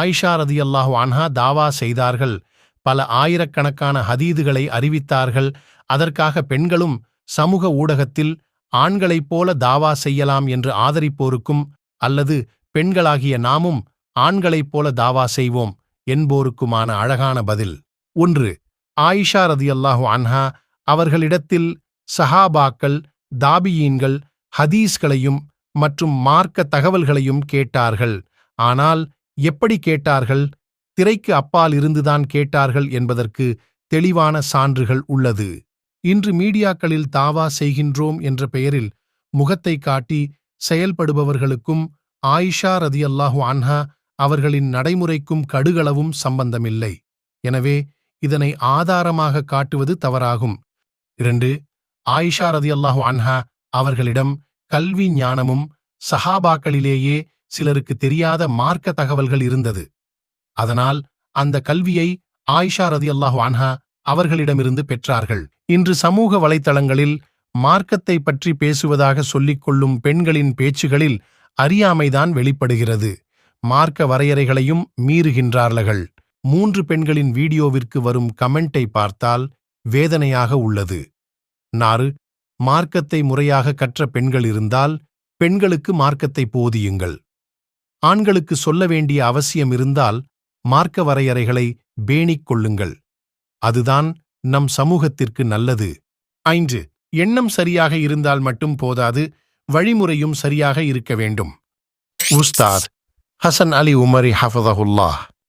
ஆயிஷா ரதி அல்லாஹு அன்ஹா தாவா செய்தார்கள். பல ஆயிரக்கணக்கான ஹதீதுகளை அறிவித்தார்கள். அதற்காக பெண்களும் சமூக ஊடகத்தில் ஆண்களைப் போல தாவா செய்யலாம் என்று ஆதரிப்போருக்கும் அல்லது பெண்களாகிய நாமும் ஆண்களைப் போல தாவா செய்வோம் என்போருக்குமான அழகான பதில். ஒன்று ஆயிஷா ரதியல்லாஹு அன்ஹா அவர்களிடத்தில் சஹாபாக்கள் தாபியீன்கள் ஹதீஸ்களையும் மற்றும் மார்க்க தகவல்களையும் கேட்டார்கள். ஆனால் எப்படி கேட்டார்கள்? திரைக்கு அப்பால் இருந்துதான் கேட்டார்கள் என்பதற்கு தெளிவான சான்றுகள் உள்ளது. இன்று மீடியாக்களில் தாவா செய்கின்றோம் என்ற பெயரில் முகத்தை காட்டி செயல்படுபவர்களுக்கும் ஆயிஷா ரதியல்லாஹு அன்ஹா அவர்களின் நடைமுறைக்கும் கடுகளவும் சம்பந்தமில்லை. எனவே இதனை ஆதாரமாக காட்டுவது தவறாகும். இரண்டு ஆயிஷா ரதியல்லாஹு அன்ஹா அவர்களிடம் கல்வி ஞானமும் சஹாபாக்களிலேயே சிலருக்கு தெரியாத மார்க்க தகவல்கள் இருந்தது. அதனால் அந்த கல்வியை ஆயிஷா ரதியல்லாஹு அன்ஹா அவர்களிடமிருந்து பெற்றார்கள். இன்று சமூக வலைத்தளங்களில் மார்க்கத்தை பற்றி பேசுவதாக சொல்லிக் கொள்ளும் பெண்களின் பேச்சுகளில் அறியாமைதான் வெளிப்படுகிறது. மார்க்க வரையறைகளையும் மீறுகின்றார்கள் மூன்று பெண்களின் வீடியோவிற்கு வரும் கமெண்டை பார்த்தால் வேதனையாக உள்ளது. நாறு மார்க்கத்தை முறையாக கற்ற பெண்கள் இருந்தால் பெண்களுக்கு மார்க்கத்தை போதியுங்கள். ஆண்களுக்கு சொல்ல வேண்டிய அவசியம் இருந்தால் மார்க்க வரையறைகளை பேணிக் கொள்ளுங்கள். அதுதான் நம் சமூகத்திற்கு நல்லது. ஐந்து. எண்ணம் சரியாக இருந்தால் மட்டும் போதாது வழிமுறையும் சரியாக இருக்க வேண்டும். உஸ்தாத். ஹசன் அலி உமரி ஹஃபதஹுல்லா.